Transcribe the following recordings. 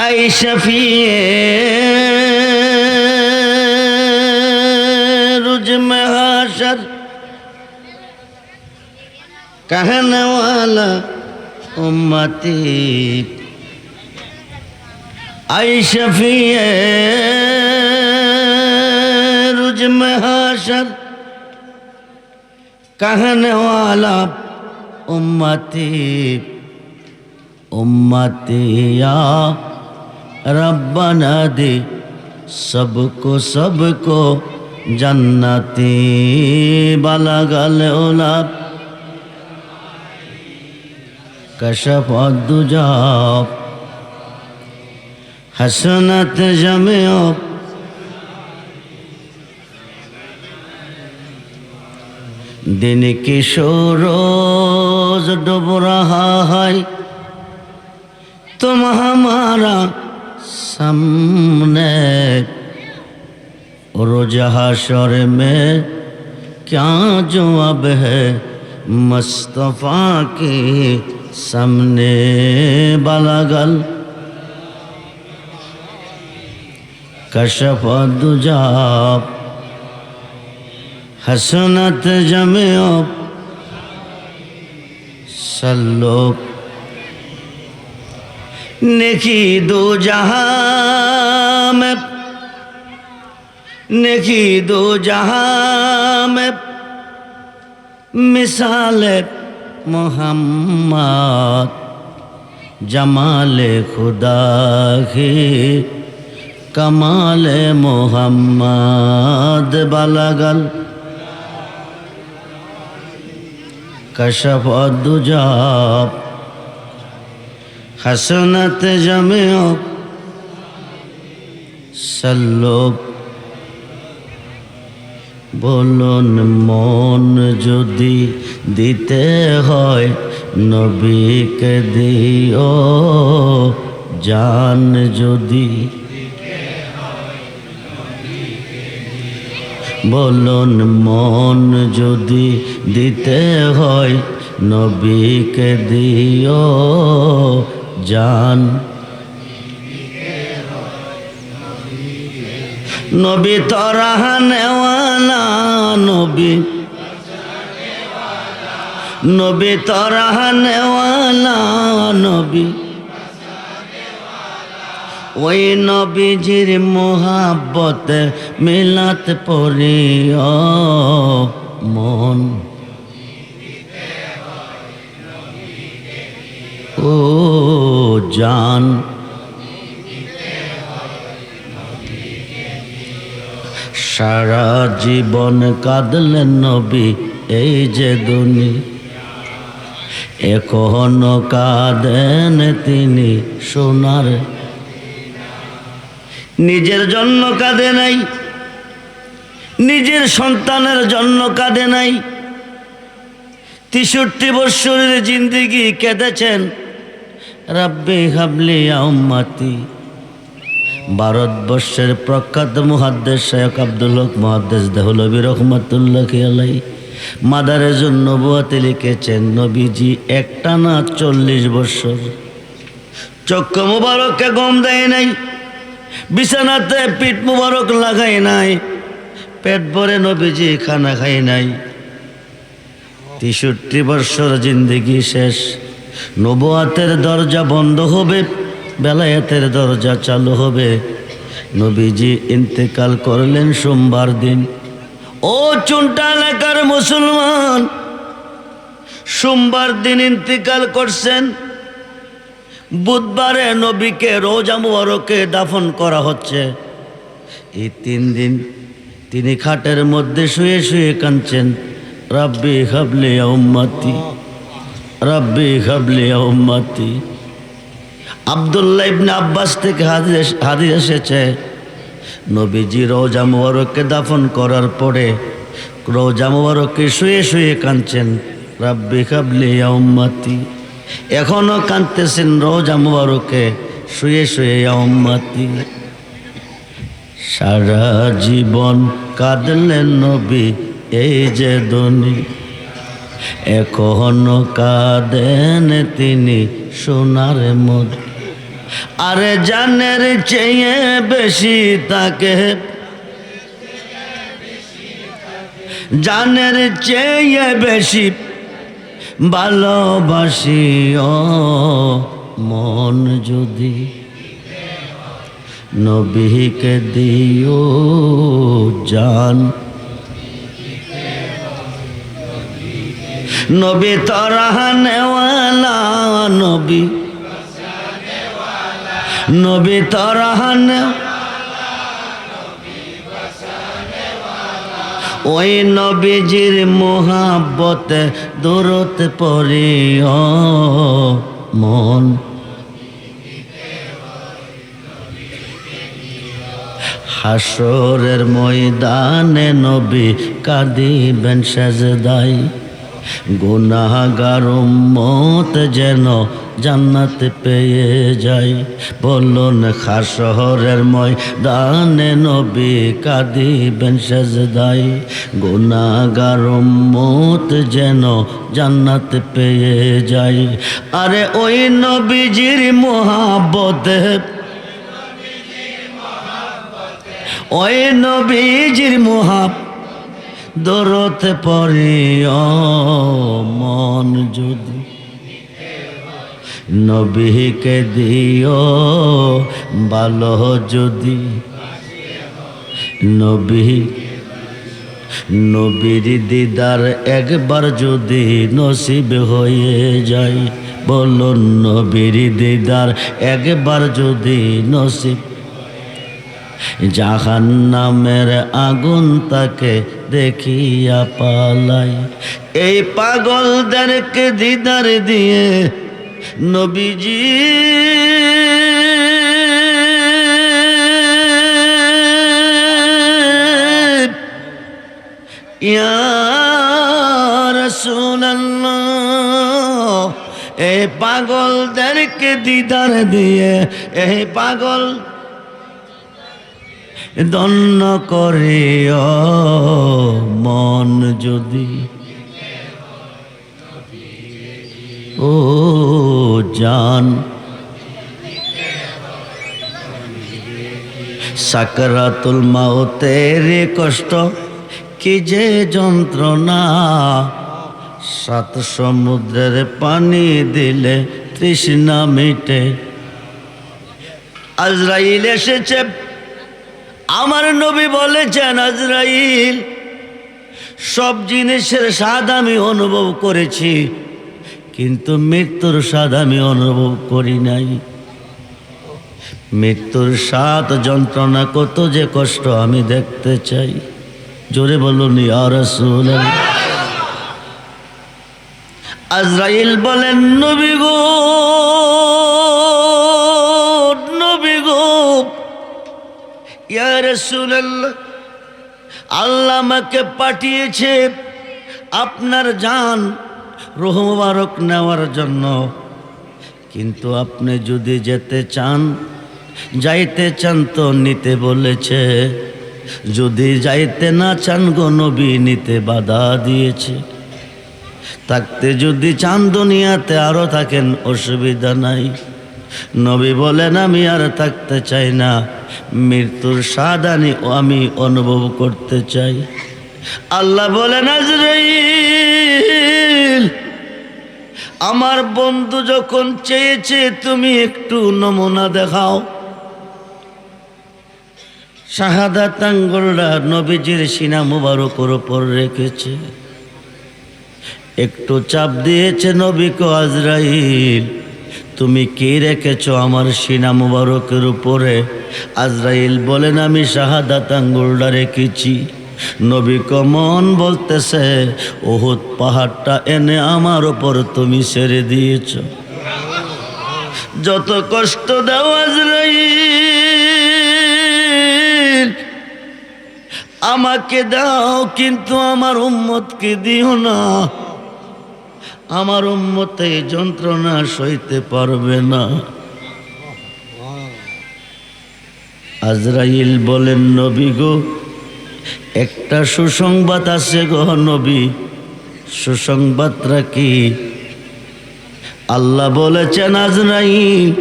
اے شفیع رجم حاشر کہنے والا امتی اے شفیع رجم حاشر کہنے والا امتی امتی یا ربنا دے سب کو سب کو جنتی بالا گل اولاد کشف الدجاب حسنت جمع دن کی شوروز ڈوب رہا ہے تم ہمارا سامنے شور میں کیا جواب ہے مصطفیٰ کے سامنے گل؟ کشف دجاب، حسنت جمعب سلوک نیکی دو جہاں میں نیکی دو جہاں میں مثال محمد، جمال خدا کی، کمال محمد بلگل کشف دجاب হাসনাত জমেও সাল্লোভ বলুন মন যদি দিতে হয় নবীকে দিও, জান যদি বলুন মন যদি দিতে হয় নবীকে দিও জান। নবী তরাহানেওয়ালা নবী। নবী তরাহানেওয়ালা নবী। ওই নবীজির মোহাব্বত মিলাত পড়িও মন। ও জান। সারা জীবন কাঁদলেন নবী এই যে দুনি। এখনও কাঁদেন তিনি সোনার। নিজের জন্য কাঁদে নাই, নিজের সন্তানের জন্য কাঁদে নাই। তেষট্টি বৎসরের জিন্দিগি কেঁদেছেন রাব্বি হাবলি উম্মাতি। ভারতবর্ষের প্রখ্যাত মুহাদ্দেশ শেখ আব্দুল হক মহাদ্দেশ দেহলবী রহমতুল্লাহ আলাই মাদারের জন্য বুয়াতে লিখেছেন, নবীজি একটানা চল্লিশ বছর। চক্ষু মুবারককে গম দেয় নাই, বিছানাতে পিঠ মুবারক লাগাই নাই, পেট ভরে নবীজি খানা খাই নাই। তেষট্টি বৎসর জিন্দিগি শেষ। নবুয়াতের দরজা বন্ধ হবে, বেলায়েতের দরজা চালু হবে। নবীজি ইন্তেকাল করলেন সোমবার দিন। ও চুনটা এলাকার মুসলমান, সোমবার দিন ইন্তেকাল করছেন। বুধবারে নবীকে রোজা মুবারকে দাফন করা হচ্ছে। এই তিন দিন তিনি খাটের মধ্যে শুয়ে শুয়ে কাঁদছেন। রাব্বি হাবলি উম্মতি রাব্বি হাবলি উম্মতি। আবদুল্লাহ ইবনে আব্বাস থেকে হাদিস হাদিস এসেছে, নবীজি রোজা মুবারককে দাফন করার পরে রোজা মুবারককে শুয়ে শুয়ে কাঁদছেন, রাব্বি হাবলি উম্মতি। এখনও কাঁদতেছেন রোজা মুবারকে শুয়ে শুয়ে উম্মতি। সারা জীবন কাঁদলেন নবী, এই যে দনি এখনও কাঁদেন তিনি সোনার মদ। আরে জানের চেয়ে বেশি তাকে। জানের চেয়ে বেশি ভালোবাসি ও মন যদি নবীকে দিও জান। নবী তরাহানেওয়ালা নবী নবী তরাহানে ওই নবীজির মোহাব্বতে দূরত ও মন। হাসরের ময়দানে নবী কাঁদিবেন সাজদাই গুনাগার মত যেন জান্নাত পেয়ে যাই বলুন খা হাসরের ময়দানে নবী কাঁদিবেন সাজদাই গুনাগার মত যেন জান্নাত পেয়ে যাই আরে ওই নবীজির মোহাব্বতে। ওই নবীজির মোহাব দরতে ও মন যদি নবীকে দিও ভালো যদি নবী নবীর দিদার একবার যদি নসিব হয়ে যায়, বলুন নবীর দিদার একবার যদি নসিব। জাহান নামের আগুন তাকে দেখিয়া পালাই। এই পাগলদেরকে দিদার দিয়ে নবীজি এই পাগলদেরকে দিদার দিয়ে এই পাগল দন্ন করে মন যদি ও জান। সাকরাতুল মাউতের কষ্ট, কি যে যন্ত্রণা। সাত সমুদ্রের পানি দিলে তৃষ্ণা মিটে। আজরাইল এসেছে আমার নবী বলেছেন আজরাইল সব জিনিসের স্বাদ আমি অনুভব করেছি, কিন্তু মৃত্যুর স্বাদ আমি অনুভব করি নাই। মৃত্যুর স্বাদ যন্ত্রণা কত যে কষ্ট আমি দেখতে চাই। জোরে বলুন আর আজরাইল বলেন, নবী গো আল্লাহ আমাকে পাঠিয়েছে আপনার জান রোহ মুবারক নেওয়ার জন্য। কিন্তু আপনি যদি যেতে চান, যাইতে চান তো নিতে বলেছে। যদি যাইতে না চান গো নবী, নিতে বাধা দিয়েছে। থাকতে যদি চান দুনিয়াতে আরও থাকেন, অসুবিধা নাই। নবী বলেন, আমি আর থাকতে চাই না। মৃত্যুর স্বাদ আনি আমি অনুভব করতে চাই। আল্লাহ বলেন, আজরাইল, আমার বন্ধু যখন চেয়েছে তুমি একটু নমুনা দেখাও। শাহাদাত আঙ্গুলরা নবীজির সিনা মুবারকর ওপর রেখেছে। একটু চাপ দিয়েছে নবীকে আজরাইল। তুমি কি রেখেছ আমার সিনা মুবারকের উপরে? আজরাইল বলেন, আমি শাহাদাত আঙ্গুলটা রেখেছি। নবী কমন বলতেছে, ওহুদ পাহাড়টা এনে আমার ওপর তুমি ছেড়ে দিয়েছ। যত কষ্ট দাও আজরাইল। আমাকে দাও, কিন্তু আমার উম্মতকে দিও না। আমার উম্মতে যন্ত্রণা সইতে পারবে না। আজরাইল বলেন, নবী গো, একটা সুসংবাদ আছে গো নবী। সুসংবাদটা কি? আল্লাহ বলেছেন, আজরাইল,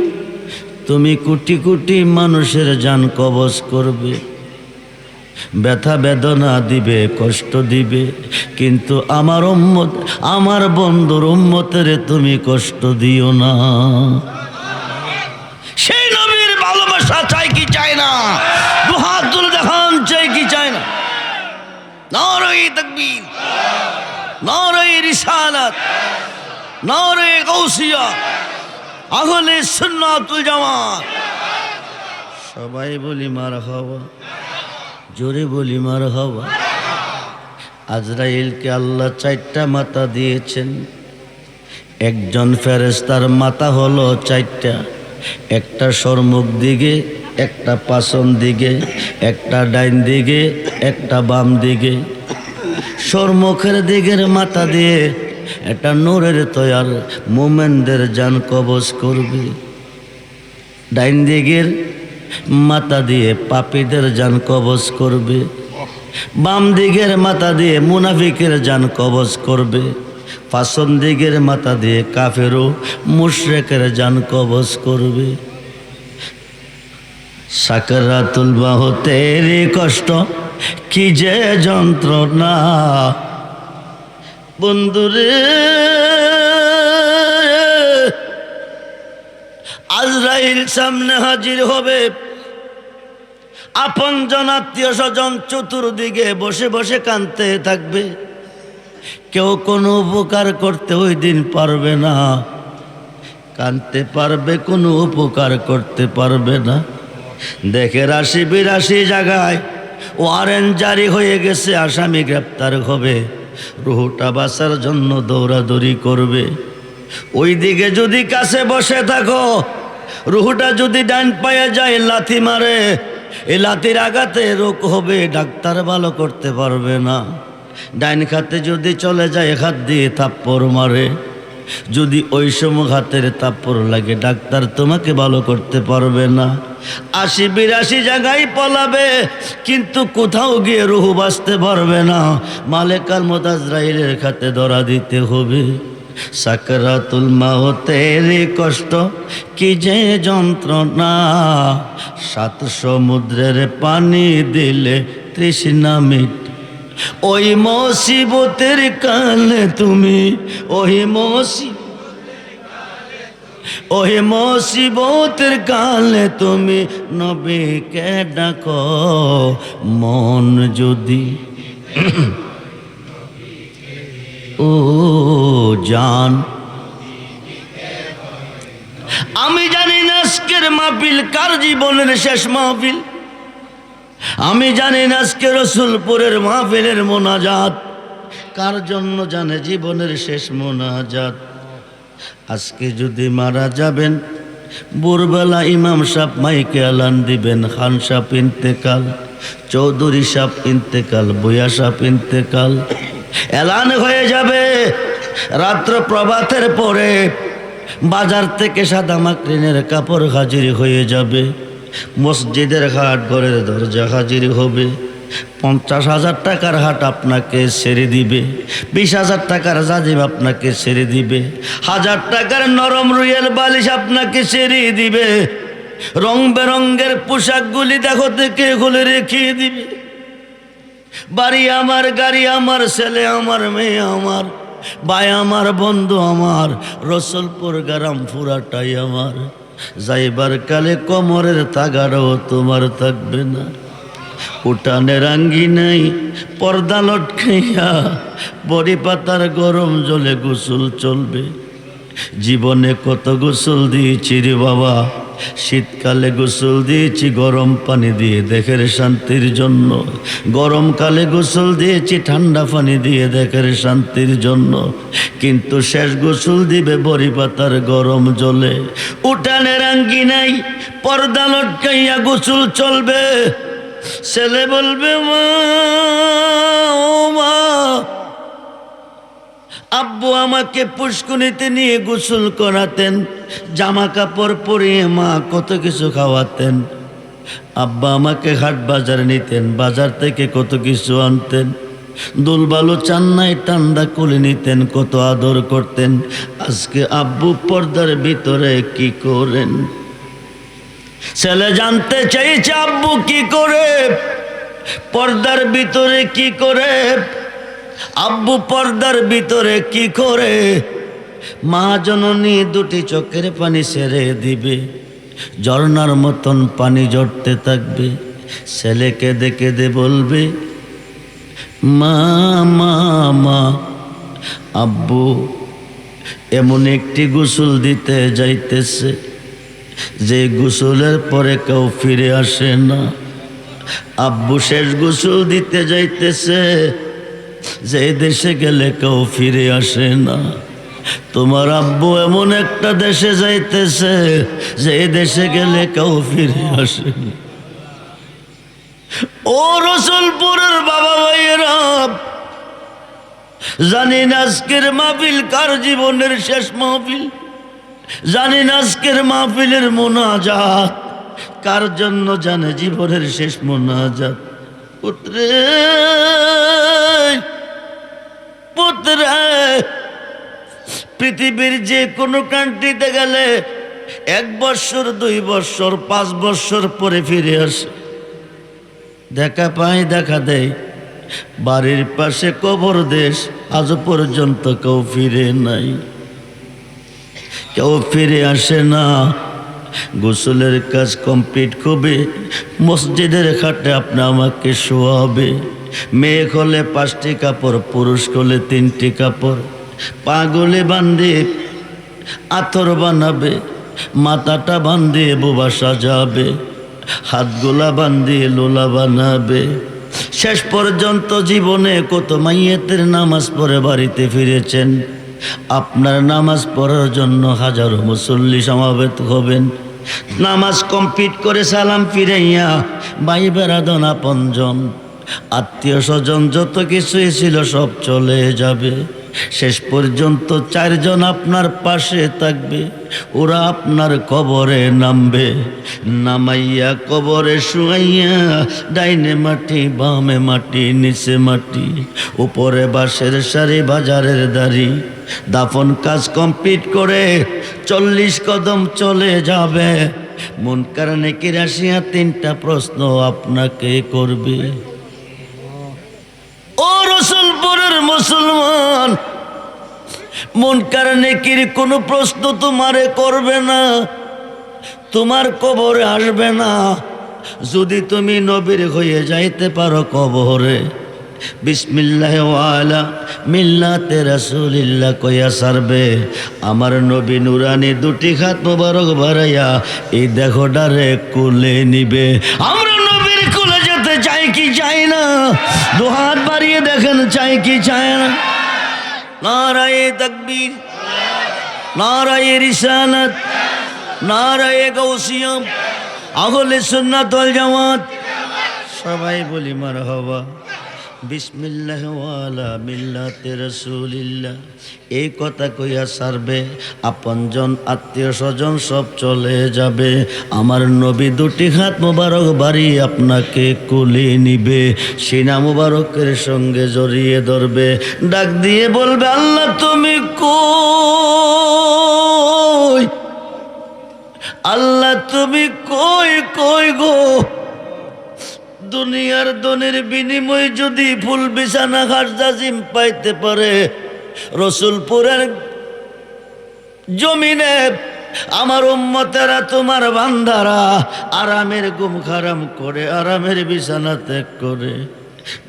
তুমি কোটি কোটি মানুষের যান কবজ করবে। ব্যথা বেদনা দিবে, কষ্ট দিবে কিন্তু আমার উম্মত, আমার বন্ধুর উম্মতের তুমি কষ্ট দিও না। সেই নবীর ভালোবাসা চাই কি চাই না? দুহাত তুলে দেখান চাই কি চাই না? নারাই তকবীর নারাই রিসালাত নারাই গৌসিয়া আহলে সুন্নাতুল জামাত। সবাই বলি মার হওয়া জোরে বলি মার হওয়া আজরাইলকে আল্লাহ চারটা মাথা দিয়েছেন। একজন ফেরেস্তার মাথা হলো চারটা। একটা সরমুখ দিকে, একটা পাশন দিকে, একটা ডাইন দিকে, একটা বাম দিকে। সরমুখের দিকের মাথা দিয়ে একটা নূরের তৈয়ার মোমেনদের যান কবজ করবে। ডাইন দিকের মাথা দিয়ে পাপীদের যান কবজ করবে। বাম দিকের মাথা দিয়ে মুনাফিকের যান কবজ করবে, পাশন দিকের মাথা দিয়ে কাফেরও মুশরেকের যান কবজ করবে। সাকরাতুল বাহতের কষ্ট, কি যে যন্ত্রণা। বন্ধুরে, আজরাইল সামনে হাজির হবে। আপন জন আত্মীয় স্বজন চতুর্দিকে বসে বসে কানতে থাকবে। কেউ কোনো উপকার করতে ওই দিন পারবে না। কানতে পারবে, কোনো উপকার করতে পারবে না। দেখে রাশি বিরাশি জায়গায় ওয়ারেন্ট জারি হয়ে গেছে, আসামি গ্রেপ্তার হবে। রুহুটা বাঁচার জন্য দৌড়াদৌড়ি করবে। ওই দিকে যদি কাছে বসে থাকো, রুহুটা যদি ডান পায়ে যায়, লাথি মারে এই লাথির আঘাতে রোগ হবে, ডাক্তার ভালো করতে পারবে না। ডাইন খাতে যদি চলে যায়, হাত দিয়ে থাপ্পড় মারে। যদি ওই সময় হাতের তাপ্পড় লাগে, ডাক্তার তোমাকে ভালো করতে পারবে না। আশি বিরাশি জায়গায় পলাবে, কিন্তু কোথাও গিয়ে রুহু বাঁচতে পারবে না। মালেকাল মোতাজরাইলের খাতে ধরা দিতে হবে। সাকরাতুল মাহতের কষ্ট, কি যে যন্ত্রণা। সাত সমুদ্রের পানি দিলে তৃষ্ণা মিট। ওই মসিবতের কালে তুমি, ওই মসি ওই মসিবতের কালে তুমি নবীকে ডাকো। মন যদি ও জান। আমি জানি না আজকের মাহফিল কার জীবনের শেষ মাহফিল। আমি জানি না আজকে রসুলপুরের মাহফিলের মোনাজাত। কার জন্য জানে জীবনের শেষ মোনাজাত? আজকে যদি মারা যাবেন, ভোরবেলা ইমাম সাহ মাইকে আলান দিবেন, খান সাহ ইন্তেকাল, চৌধুরী সাহ ইন্তেকাল বইয়া সাহ ইন্তেকাল। এলান হয়ে যাবে। রাত্র প্রভাতের পরে বাজার থেকে সাদা মাকরিনের কাপড় হাজির হয়ে যাবে। মসজিদের হাট ঘরের দরজা হাজির হবে। পঞ্চাশ হাজার টাকার হাট আপনাকে ছেড়ে দিবে। বিশ হাজার টাকার জাজিম আপনাকে ছেড়ে দিবে। হাজার টাকার নরম রুয়েল বালিশ আপনাকে ছেড়ে দিবে। রং বেরঙ্গের পোশাকগুলি দেখো থেকে খুলে রেখে দিবে। বাড়ি আমার, গাড়ি আমার, ছেলে আমার, মেয়ে আমার, ভাই আমার, বন্ধু আমার, রসলপুর গ্রাম ফুরাটাই আমার। যাইবার কালে কোমরের তাগারও তোমার থাকবে না। উঠানের আঙ্গি নাই, পর্দা লটকাইয়া, বড়ি পাতার গরম জলে গোসল চলবে। জীবনে কত গোসল দিয়েছি রে বাবা শীতকালে গোসল দিয়েছি, গরম পানি দিয়ে দেখের শান্তির জন্য। গরমকালে গোসল দিয়েছি, ঠান্ডা পানি দিয়ে দেখের শান্তির জন্য। কিন্তু শেষ গোসল দিবে বড়ি পাতার গরম জলে। উঠানের আঙ্গি নাই, পর্দা লটকাইয়া গোসল চলবে। ছেলে বলবে, মা, ও মা। আব্বু আমাকে পুষ্কুনিতে নিয়ে গোসল করাতেন জামা কাপড় পরিয়ে মা কত কিছু খাওয়াতেন। আব্বা আমাকে হাট বাজার নিতেন, বাজার থেকে কত কিছু আনতেন। দুলবালু চান্নাই ঠান্ডা করে নিতেন, কত আদর করতেন। আজকে আব্বু পর্দার ভিতরে কি করেন? ছেলে জানতে চাইছে আব্বু কি করে, পর্দার ভিতরে কি করে? আব্বু পর্দার ভিতরে কি করে? মা জননী দুটি চোখের পানি সেরে দিবে ঝর্নার মতন পানি জড়তে থাকবে, ছেলেকে দেখে দে বলবে, মা মা মা, আব্বু, এমন একটি গোসল দিতে যাইতেছে, যে গোসলের পরে কেউ ফিরে আসে না। আব্বু শেষ গোসল দিতে যাইতেছে যে দেশে গেলে কেউ ফিরে আসে না। তোমার আব্বু এমন একটা দেশে যাইতেছে যে দেশে গেলে কেউ ফিরে আসে না। ও রসুলপুরের বাবা ভাইয়েরা, জানি না আজকের মাহফিল কার জীবনের শেষ মাহফিল। জানি না আজকের মাহফিলের মোনাজাত, কার জন্য জানে জীবনের শেষ মোনাজাত। পুত্রে পুত্রে, পৃথিবীর যে কোনো কান্ট্রিতে গেলে এক বৎসর দুই বৎসর পাঁচ বৎসর পরে ফিরে আসে। দেখা পাই, দেখা দেয় বাড়ির পাশে কবর দেশ, আজ পর্যন্ত কেউ ফিরে নাই। কেউ ফিরে আসে না। গোসলের কাজ কমপ্লিট করবে মসজিদের খাটে আপনি আমাকে শোয়াবে। মেয়ে হলে পাঁচটি কাপড়, পুরুষ হলে তিনটি কাপড়। পাগলে বান্ধে আতর বানাবে, মাথাটা বান্ধিয়ে বোবা সাজাবে। হাতগুলা বান্ধিয়ে লোলা বানাবে। শেষ পর্যন্ত জীবনে কত মাইয়েতের নামাজ পড়ে বাড়িতে ফিরেছেন? আপনার নামাজ পড়ার জন্য হাজারো মুসল্লি সমাবেত হবেন। নামাজ কমপ্লিট করে সালাম ফিরাইয়া ভাই বেড়াদন আপনজন আত্মীয় স্বজন যত কিছুই ছিল সব চলে যাবে। শেষ পর্যন্ত চারজন আপনার পাশে থাকবে। ওরা আপনার কবরে নামবে। নামাইয়া কবরে শুয়াইয়া, ডাইনে মাটি, বামে মাটি, নিচে মাটি, উপরে বাঁশের সারি, বাজারের দাড়ি। দাফন কাজ কমপ্লিট করে চল্লিশ কদম চলে যাবে। মন কারণে কিরাশিয়া তিনটা প্রশ্ন আপনাকে করবে ও রসুলপুরের মুসলমান। মন কারণে কির কোনো প্রশ্ন তোমারে করবে না। তোমার কবরে আসবে না। যদি তুমি নবীর হয়ে যাইতে পারো কবরে। কইয়া আমার নবী নুরানি দুটি হাত মোবারক বাড়াইয়া এই দেহটারে কুলে নিবে। আমরা নবীর কুলে যেতে চাই কি চাই না দু হাত বাড়িয়ে দেখেন চাই কি চায় না নারায়ে তকবীর নারায়ে রিসালাত নারায়ে গৌসিয়াম আহলে সুন্নাত ওয়াল জামাত সবাই বলি মারহাবা বিসমিল্লাহ ওয়ালা মিল্লাতে রসুলিল্লাহ। এই কথা কইয়া সারবে আপনজন আত্মীয় স্বজন সব চলে যাবে। আমার নবী দুটি হাত মোবারক বাড়ি আপনাকে কুলে নিবে, সিনা মোবারকের সঙ্গে জড়িয়ে ধরবে। ডাক দিয়ে বলবে, আল্লাহ, তুমি কই? আল্লাহ, তুমি কই কই গো? দুনিয়ার দনের বিনিময় যদি ফুল বিছানা ঘাট জাজিম পাইতে পারে, রসুলপুরের জমিনে আমার উম্মতেরা, তোমার বান্ধারা আরামের গুম খারাম করে, আরামের বিছানা ত্যাগ করে।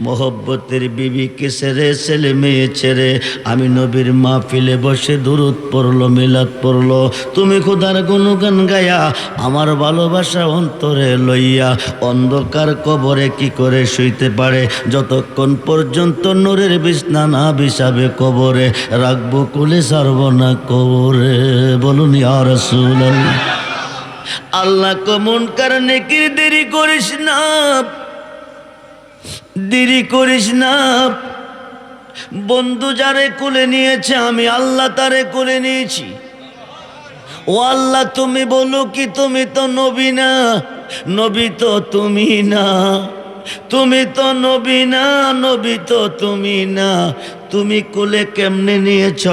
মোহব্বতের বিবিকে ছেড়ে ছেলে মেয়ে ছেড়ে। আমি নবীর মাহফিলে বসে দূরত পড়ল, মিলাদ পড়ল। তুমি খুদার গুণগান গায়া, আমার ভালোবাসা অন্তরে লইয়া। অন্ধকার কবরে কি করে শুইতে পারে? যতক্ষণ পর্যন্ত নূরের বিছনা না বিছাবে কবরে, রাখব কুলে সারব না কবরে। বলুন আর আল্লাহ কমন কারণে কি দেরি করিস না। দেরি করিস না। বন্ধু যারে কোলে নিয়েছে, আমি আল্লাহ তারে কোলে নিয়েছি। ও আল্লাহ, তুমি বলো কি, তুমি তো নবী না? নবী তো তুমি না। তুমি তো নবী না, নবী তো তুমি না। তুমি কোলে কেমনে নিয়েছ?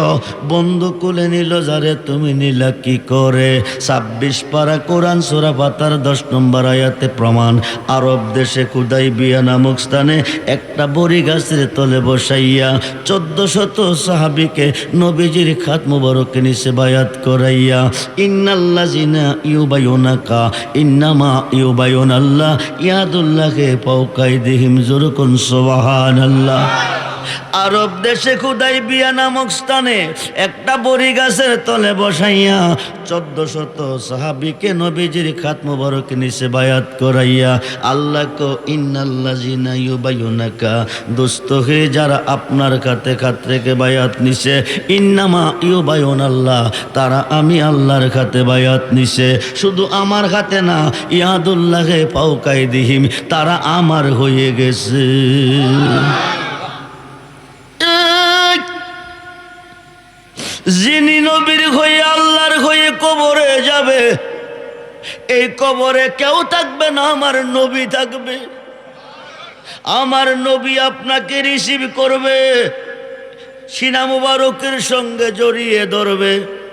বন্ধু কোলে নিল, যারে তুমি নিলা কি করে? ছাব্বিশ পারা কোরআন সোরা পাতার দশ নম্বর আয়াতে প্রমাণ। আরব দেশে কুদাই বিয়া নামক স্থানে একটা বড়ি গাছের তলে বসাইয়া চোদ্দ শত সাহাবিকে নবীজির খাত মুবারকে নিচে বায়াত করাইয়া ইন্নাল্লা জিনা ইউবায়ুনাকা, ইন্নামা ইউবায়ুন আল্লাহ ইয়াদুল্লাহকে পাউকাই দিহিম জোরকুন সোবাহান আল্লাহ আরব দেশে খুদাই বিয়া নামক স্থানে একটা বড়ি গাছের তলে বসাইয়া চোদ্দ শত সাহাবিকে নবীজির খাত মুবারক নিচে বায়াত করাইয়া, আল্লাহ কো ইন্নাল্লাহ জিনা ইউবায়ুনাকা দুস্থ হয়ে যারা আপনার কাতে খাত রেখে বায়াত নিছে, ইন্নামা ইউবায়ুন আল্লাহ তারা আমি আল্লাহর খাতে বায়াত নিছে। শুধু আমার খাতে না, ইয়াদুল্লাহে পাউকাই দিহিম তারা আমার হয়ে গেছে। যিনি নবীর হয়ে আল্লাহর হয়ে কবরে যাবে, এই কবরে কেউ থাকবে না, আমার নবী থাকবে। আমার নবী আপনাকে রিসিভ করবে, সিনা মুবারকের সঙ্গে জড়িয়ে ধরবে।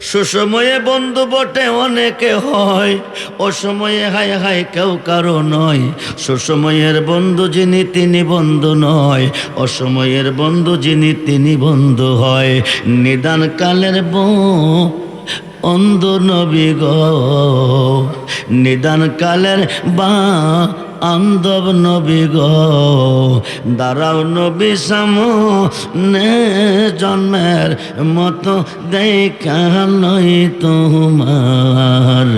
সুসময়ে বন্ধু বটে অনেকে হয়, অসময়ে হায় হায় কেউ কারও নয়। সুসময়ের বন্ধু যিনি তিনি বন্ধু নয়, অসময়ের বন্ধু যিনি তিনি বন্ধু হয়। নিদান কালের বউ অন্ধ নবী গ নিদান কালের বা আন্দব নবী গ দাঁড়াও নবী সামনে জন্মের মতো দেখা নই তোমার।